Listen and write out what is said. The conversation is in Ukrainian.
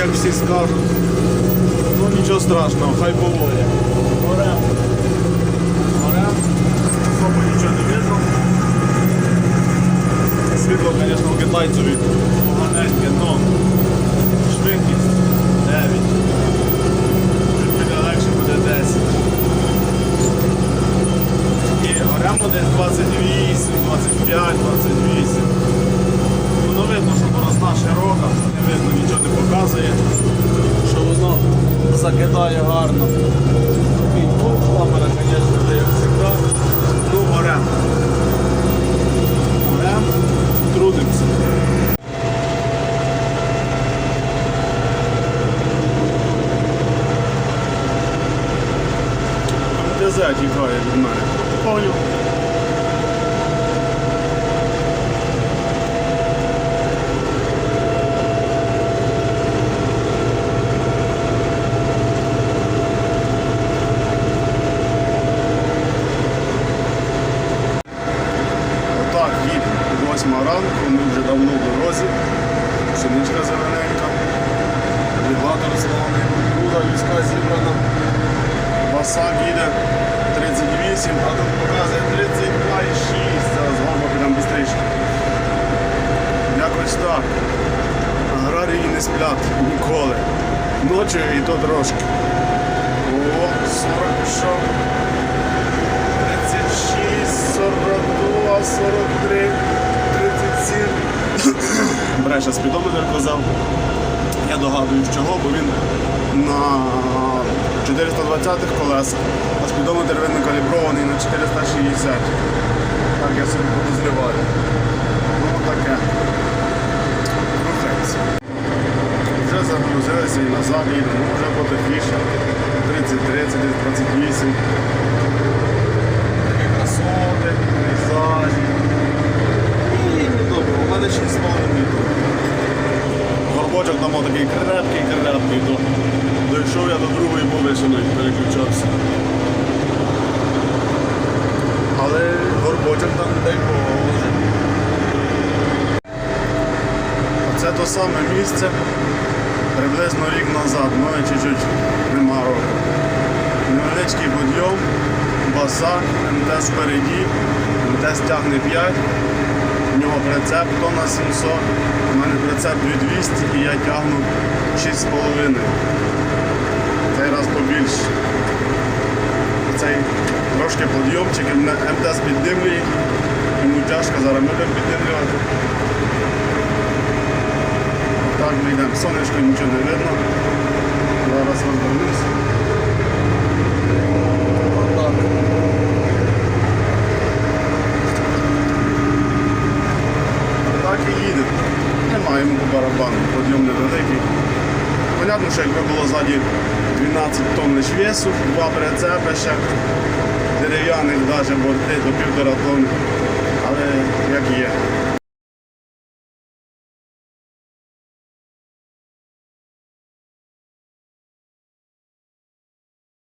як всі скажуть. Ну нічого страшного, хай поводять. Горем. Горем. Особо нічого не видно. Світло, звісно, у китайцеві поганеньке, но швидкість 9. Чуть буде легше буде 10. І горемо десь 28, 25, 28. Воно видно, що борозна широка, не видно, нічого не показує, що воно закидає гарно. І камера, звісно, як завжди. Ну, горем. Горем, трудимося. МТЗ тікає від мене. Понял. Басак їде 38, а тут показує 32,6. Зараз гamba підемо швидше. Якось так. Аграрії не сплять ніколи. Ночі і то трошки. О, 40 36, 42, 43, 37. Бреше спідометр казав. Я догадуюсь чого, бо він на 420-х колесах, а спідометр видно калібрований на 460. Так я собі подозріваю. Ну таке. Рухається. Вже загрузилися і назад їдемо, вже потихіше. 30-30, десь 28. Такі красоти, пейзажі. І добре, у мене 6,5 літрів. Горбочок там такий крепкий, крепкий. То дійшов я до другої повишеної, переключався. Але горбочок там дай Боже. Оце то саме місце приблизно рік назад, ну і чуть-чуть нема року. Невеличкий підйом, басак, МТ спереді, МТ стягне 5, у нього прицеп тонна 700, у мене прицеп 2200 і я тягну 6,5. Раз. Цей трошки підйомчик, і мене піддимлює, йому тяжко, зараз ми будемо піддимлювати. Так ми йдемо, сонечко нічого не видно. Зараз розвернусь. Отак. Так і їдемо. Немає йому по барабану, подйом невеликий. Понятно, що якби було ззаді 12 тонн лиш весу, два прицепища, дерев'яних навіть борти до півтора тонн, але як є.